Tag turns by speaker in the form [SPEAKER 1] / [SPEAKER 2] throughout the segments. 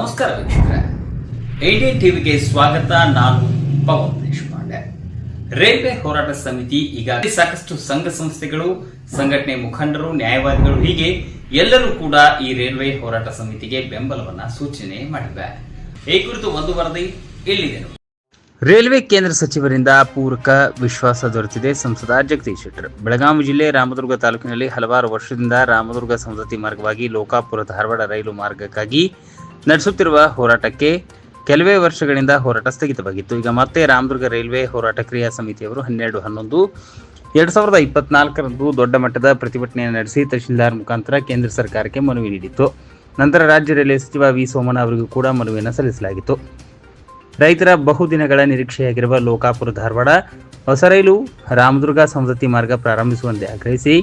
[SPEAKER 1] ನಮಸ್ಕಾರ ವೀಕ್ಷಕರೇ. ಡಿ ಟಿವಿಗೆ ಸ್ವಾಗತ. ನಾನು ಪವನ್ ದೇಶಪಾಂಡೆ. ರೈಲ್ವೆ ಹೋರಾಟ ಸಮಿತಿ ಈಗಾಗಲೇ ಸಾಕಷ್ಟು ಸಂಘ ಸಂಸ್ಥೆಗಳು, ಸಂಘಟನೆ ಮುಖಂಡರು, ನ್ಯಾಯವಾದಿಗಳು ಹೀಗೆ ಎಲ್ಲರೂ ಕೂಡ ಈ ರೈಲ್ವೆ ಹೋರಾಟ ಸಮಿತಿಗೆ ಬೆಂಬಲವನ್ನ ಸೂಚನೆ ಮಾಡಿವೆ. ಈ ಕುರಿತು ಒಂದು ವರದಿ ಇಲ್ಲಿದೆ ರೈಲ್ವೆ ಕೇಂದ್ರ ಸಚಿವರಿಂದ ಪೂರಕ ವಿಶ್ವಾಸ ದೊರೆತಿದೆ ಸಂಸದ ಜಗದೀಶ್ ಶೆಟ್ಟರ್. ಬೆಳಗಾವಿ ಜಿಲ್ಲೆ ರಾಮದುರ್ಗ ತಾಲೂಕಿನಲ್ಲಿ ಹಲವಾರು ವರ್ಷದಿಂದ ರಾಮದುರ್ಗ ಸಂಸತಿ ಮಾರ್ಗವಾಗಿ ಲೋಕಾಪುರ ಧಾರವಾಡ ರೈಲು ಮಾರ್ಗಕ್ಕಾಗಿ ನಡೆಸುತ್ತಿರುವ ಹೋರಾಟಕ್ಕೆ ಕೆಲವೇ ವರ್ಷಗಳಿಂದ ಹೋರಾಟ ಸ್ಥಗಿತವಾಗಿತ್ತು. ಈಗ ಮತ್ತೆ ರಾಮದುರ್ಗ ರೈಲ್ವೆ ಹೋರಾಟ ಕ್ರಿಯಾ ಸಮಿತಿಯವರು ಹನ್ನೆರಡು, ಹನ್ನೊಂದು, ಎರಡ್ ಸಾವಿರದ ಇಪ್ಪತ್ನಾಲ್ಕರಂದು ದೊಡ್ಡ ಮಟ್ಟದ ಪ್ರತಿಭಟನೆಯನ್ನು ನಡೆಸಿ ತಹಶೀಲ್ದಾರ್ ಮುಖಾಂತರ ಕೇಂದ್ರ ಸರ್ಕಾರಕ್ಕೆ ಮನವಿ ನೀಡಿತ್ತು. ನಂತರ ರಾಜ್ಯ ರೈಲ್ವೆ ಸಚಿವ ವಿ ಸೋಮಣ್ಣ ಅವರಿಗೂ ಕೂಡ ಮನವಿಯನ್ನು ಸಲ್ಲಿಸಲಾಗಿತ್ತು. ರೈತರ ಬಹುದಿನಗಳ ನಿರೀಕ್ಷೆಯಾಗಿರುವ ಲೋಕಾಪುರ ಧಾರವಾಡ ಹೊಸ ರೈಲು ರಾಮದುರ್ಗ ಸಂಸತಿ ಮಾರ್ಗ ಪ್ರಾರಂಭಿಸುವಂತೆ ಆಗ್ರಹಿಸಿ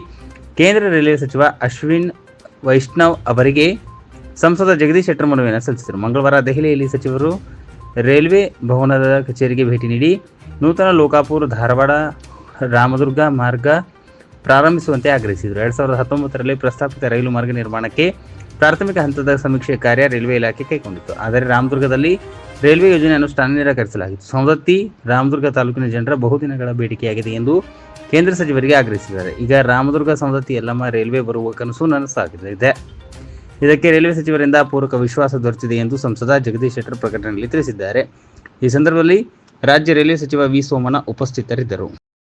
[SPEAKER 1] ಕೇಂದ್ರ ರೈಲ್ವೆ ಸಚಿವ ಅಶ್ವಿನ್ ವೈಷ್ಣವ್ ಅವರಿಗೆ ಸಂಸದ ಜಗದೀಶ್ ಶೆಟ್ಟರ್ ಮನವಿಯನ್ನು ಸಲ್ಲಿಸಿದರು. ಮಂಗಳವಾರ ದೆಹಲಿಯಲ್ಲಿ ಸಚಿವರು ರೈಲ್ವೆ ಭವನದ ಕಚೇರಿಗೆ ಭೇಟಿ ನೀಡಿ ನೂತನ ಲೋಕಾಪುರ, ಧಾರವಾಡ, ರಾಮದುರ್ಗ ಮಾರ್ಗ ಪ್ರಾರಂಭಿಸುವಂತೆ ಆಗ್ರಹಿಸಿದರು. ಎರಡ್ ಸಾವಿರದ ಹತ್ತೊಂಬತ್ತರಲ್ಲಿ ಪ್ರಸ್ತಾಪಿತ ರೈಲು ಮಾರ್ಗ ನಿರ್ಮಾಣಕ್ಕೆ ಪ್ರಾಥಮಿಕ ಹಂತದ ಸಮೀಕ್ಷೆ ಕಾರ್ಯ ರೈಲ್ವೆ ಇಲಾಖೆ ಕೈಗೊಂಡಿತ್ತು. ಆದರೆ ರಾಮದುರ್ಗದಲ್ಲಿ ರೈಲ್ವೆ ಯೋಜನೆ ಅನುಷ್ಠಾನ ನಿರಾಕರಿಸಲಾಗಿತ್ತು. ಸವದತ್ತಿ, ರಾಮದುರ್ಗ ತಾಲೂಕಿನ ಜನರ ಬಹುದಿನಗಳ ಬೇಡಿಕೆಯಾಗಿದೆ ಎಂದು ಕೇಂದ್ರ ಸಚಿವರಿಗೆ ಆಗ್ರಹಿಸಿದ್ದಾರೆ. ಈಗ ರಾಮದುರ್ಗ, ಸವದತ್ತಿ, ಯಲ್ಲಮ್ಮ ರೈಲ್ವೆ ಬರುವ ಕನಸು ನನಸಾಗಿದೆ. ಇದಕ್ಕೆ ರೈಲ್ವೆ ಸಚಿವರಿಂದ ಪೂರಕ ವಿಶ್ವಾಸ ದೊರೆತಿದೆ ಎಂದು ಸಂಸದ ಜಗದೀಶ್ ಶೆಟ್ಟರ್ ಪ್ರಕಟಣೆಯಲ್ಲಿ ತಿಳಿಸಿದ್ದಾರೆ. ಈ ಸಂದರ್ಭದಲ್ಲಿ ರಾಜ್ಯ ರೈಲ್ವೆ ಸಚಿವ ವಿ ಸೋಮಣ್ಣ ಉಪಸ್ಥಿತರಿದ್ದರು.